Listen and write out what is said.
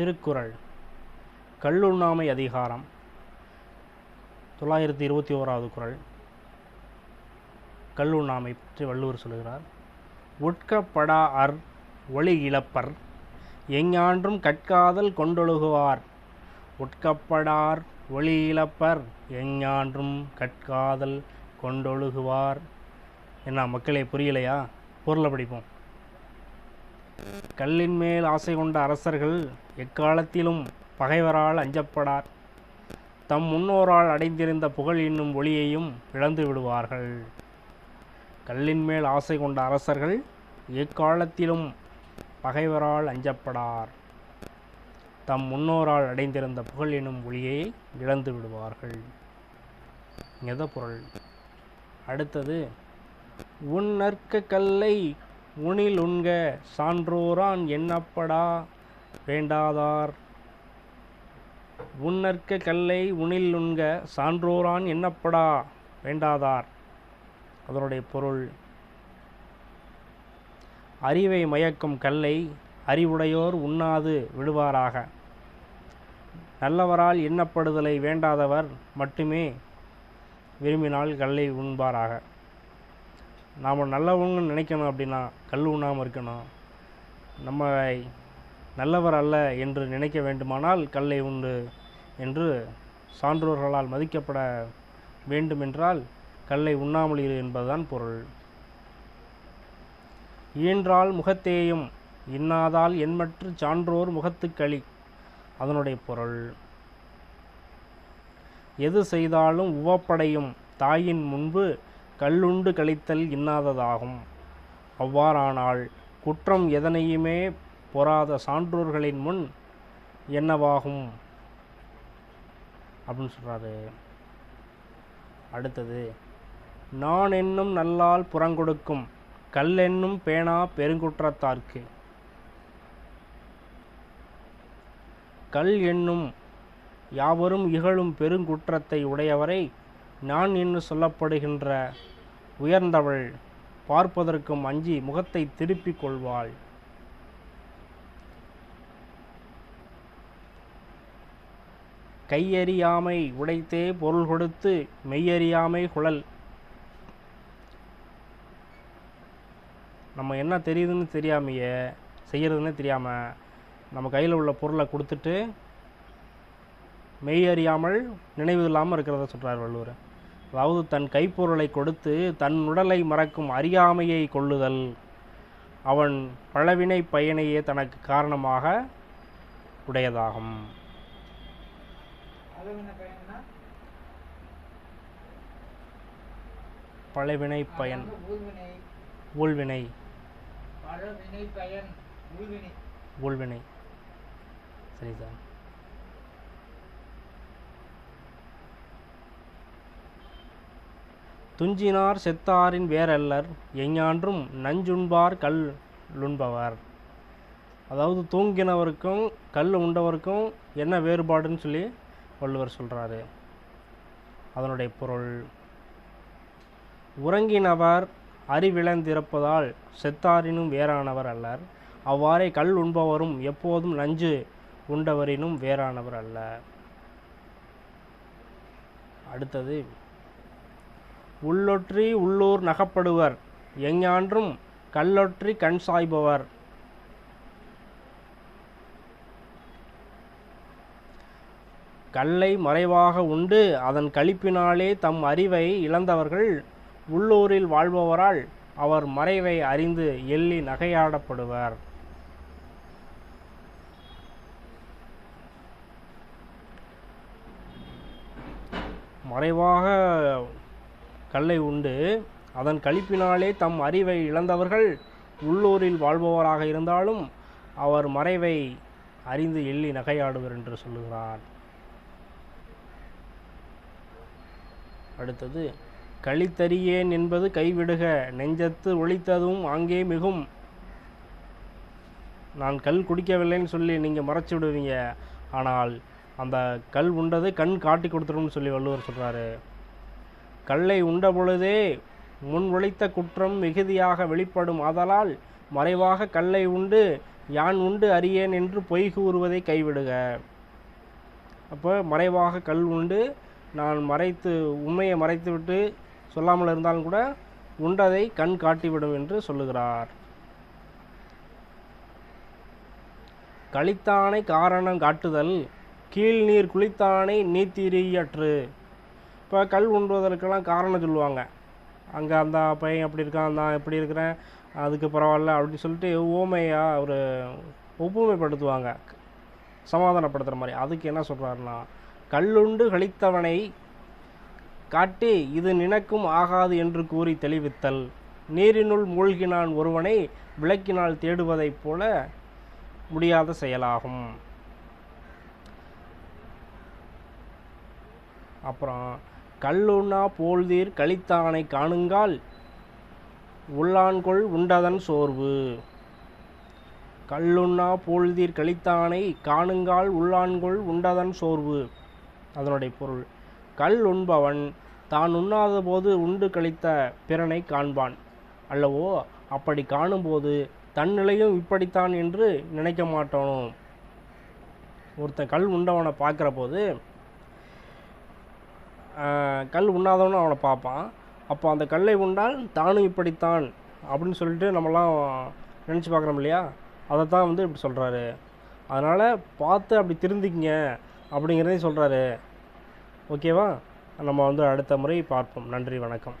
திருக்குறள். கல்லுண்ணாமை அதிகாரம். தொள்ளாயிரத்தி இருபத்தி ஓராவது குறள். கல்லுண்ணாமை பற்றி வள்ளுவர் சொல்கிறார் உட்கப்படா அர் ஒளி இழப்பர் எஞ்ஞான்றும் கற்காதல் கொண்டொழுகுவார். உட்கப்படார் ஒளி இழப்பர் எஞ்ஞான்றும் கற்காதல் கொண்டொழுகுவார். என்ன மக்களே புரியலையா? பொருளை படிப்போம். கல்லின் மேல் ஆசை கொண்ட அரசர்கள் எக்காலத்திலும் பகைவரால் அஞ்சப்படார். தம் முன்னோரால் அடைந்திருந்த புகழ் என்னும் ஒளியையும் இழந்து விடுவார்கள். கல்லின் மேல் ஆசை கொண்ட அரசர்கள் எக்காலத்திலும் பகைவரால் அஞ்சப்படார். தம் முன்னோரால் அடைந்திருந்த புகழ் எனும் ஒளியை இழந்து விடுவார்கள். எத பொருள் அடுத்தது உன்னற்க கல்லை உணில் உண்க சான்றோரான் எண்ணப்படா வேண்டாதார்? உன்னற்க கல்லை உணில் உண்க சான்றோரான் எண்ணப்படா வேண்டாதார்? அதனுடைய பொருள் அறிவை மயக்கும் கல்லை அறிவுடையோர் உண்ணாது விடுவாராக. நல்லவரால் எண்ணப்படுதலை வேண்டாதவர் மட்டுமே விரும்பினால் கல்லை உண்பாராக. நாம் நல்லவங்கன்னு நினைக்கணும் அப்படின்னா கல் உண்ணாமல் இருக்கணும். நம்ம நல்லவர் அல்ல என்று நினைக்க வேண்டுமானால் கல்லை உண்டு என்று சான்றோர்களால் மதிக்கப்பட வேண்டுமென்றால் கல்லை உண்ணாமல் இரு என்பதுதான் பொருள். ஈன்றால் முகத்தேயும் இன்னாதால் எண்மற்று சான்றோர் முகத்துக்களி அதனுடைய பொருள். எது செய்தாலும் உவப்படையும் தாயின் முன்பு கல்லுண்டு கழித்தல் இன்னாததாகும். அவ்வாறானால் குற்றம் எதனையுமே பொறாத சான்றோர்களின் முன் என்னவாகும்? அப்படின்னு சொல்கிறாரு அடுத்தது நான் என்னும் நல்லால் புறங்கொடுக்கும் கல் என்னும் பேனா பெருங்குற்றத்தார்க்கு. கல் என்னும் யாவரும் இகழும் பெருங்குற்றத்தை உடையவரை நான் என்று சொல்லப்படுகின்ற உயர்ந்தவள் பார்ப்பதற்கும் அஞ்சி முகத்தை திருப்பிக் கொள்வாள். கையறியாமை உடைத்தே பொருள் கொடுத்து மெய்யறியாமை குழல். நம்ம என்ன தெரியுதுன்னு தெரியாமையே செய்கிறதுன்னு தெரியாமல் நம்ம கையில் உள்ள பொருளை கொடுத்துட்டு மெய் அறியாமல் நினைவு இல்லாமல் இருக்கிறத சொல்கிறார் வள்ளுவர். அதாவது தன் கைப்பொருளை கொடுத்து தன் உடலை மறக்கும் அறியாமையை கொள்ளுதல். அவன் பழவினை பயனையே தனக்கு காரணமாக உடையதாகும். பழவினை பயன். ஊழ்வினை. ஊழ்வினை. சரி சார் துஞ்சினார் செத்தாரின் வேறல்லர் எஞ்ஞான்றும் நஞ்சுண்பார் கல் உண்பவர் அதாவது தூங்கினவருக்கும் கல் உண்டவருக்கும் என்ன வேறுபாடுன்னு சொல்லி வள்ளுவர் சொல்கிறாரு அதனுடைய பொருள் உறங்கினவர் அறிவிழந்திருப்பதால் செத்தாரினும் வேறானவர் அல்லர். அவ்வாறே கல் உண்பவரும் எப்போதும் நஞ்சு உண்டவரினும் வேறானவர் அல்ல அடுத்தது உள்ளொற்றி உள்ளூர் நகப்படுவர். எஞ்ஞான்றும் கல்லொற்றி கண் சாய்பவர். கல்லை மறைவாக உண்டு. அதன் கழிப்பினாலே தம் அறிவை இழந்தவர்கள் உள்ளூரில் வாழ்பவரால் அவர் மறைவை அறிந்து எள்ளி நகையாடப்படுவர். மறைவாக கல்லை உண்டு. அதன் கழிப்பினாலே தம் அறிவை இழந்தவர்கள் உள்ளூரில் வாழ்பவராக இருந்தாலும் அவர் மறைவை அறிந்து எள்ளி நகையாடுவர் என்று சொல்லுகிறார். அடுத்தது களித்தறியேன் என்பது கைவிடுக நெஞ்சத்து ஒழித்ததும் ஆங்கே மிகும். நான் கல் குடிக்கவில்லைன்னு சொல்லி நீங்கள் மறைச்சி விடுவீங்க. ஆனால் அந்த கல் உண்டது கண் காட்டி கொடுத்துரும்னு சொல்லி வள்ளுவர் சொல்கிறாரு கல்லை உண்ட பொழுதே முன் ஒழித்த குற்றம் மிகுதியாக வெளிப்படும் ஆதலால் மறைவாக கல்லை உண்டு யான் உண்டு அறியேன் என்று பொய் கூறுவதை கைவிடுக. அப்போ மறைவாக கல் உண்டு நான் மறைத்து உண்மையை மறைத்துவிட்டு சொல்லாமல் இருந்தாலும் கூட உண்டதை கண் காட்டிவிடும் என்று சொல்லுகிறார். கழித்தானை காரணம் காட்டுதல் கீழ் நீர் குளித்தானை நீத்திரியற்று. இப்போ கல் உண்டுவதற்கெல்லாம் காரணம் சொல்லுவாங்க. அங்கே அந்த பையன் அப்படி இருக்கான் நான் எப்படி இருக்கிறேன் அதுக்கு பரவாயில்ல அப்படின்னு சொல்லிட்டு ஓமையாக ஒரு ஒப்புமைப்படுத்துவாங்க. சமாதானப்படுத்துகிற மாதிரி. அதுக்கு என்ன சொல்கிறாருன்னா கல்லுண்டு கழித்தவனை காட்டி இது நினக்கும் ஆகாது என்று கூறி தெளிவித்தல். நீரினுள் மூழ்கினான் ஒருவனை விளக்கினால் தேடுவதைப் போல முடியாத செயலாகும். அப்புறம் கல்லுண்ணா போல்தீர் கழித்தானை காணுங்கால் உள்ளான்கொள் உண்டதன் சோர்வு. கல்லுண்ணா போழ்தீர் கழித்தானை காணுங்கால் உள்ளான்கொள் உண்டதன் சோர்வு. அதனுடைய பொருள் கல் உண்பவன் தான் உண்ணாத போது உண்டு கழித்த பிறனை காண்பான். அல்லவோ அப்படி காணும்போது தன்னிலையும் இப்படித்தான் என்று நினைக்க மாட்டானோ ஒருத்தன் கல் உண்டவனை பார்க்குற போது கல் உண்ணாதவனும் அவனை பார்ப்பான். அப்போ அந்த கல்லை உண்டால் தானும் இப்படித்தான் அப்படின்னு சொல்லிட்டு நம்மலாம் நினச்சி பார்க்குறோம் இல்லையா? அதை தான் வந்து இப்படி சொல்கிறாரு அதனால் பார்த்து அப்படி திருந்திக்கிங்க அப்படிங்கிறதையும் சொல்கிறாரு ஓகேவா? நம்ம வந்து அடுத்த முறை பார்ப்போம். நன்றி வணக்கம்.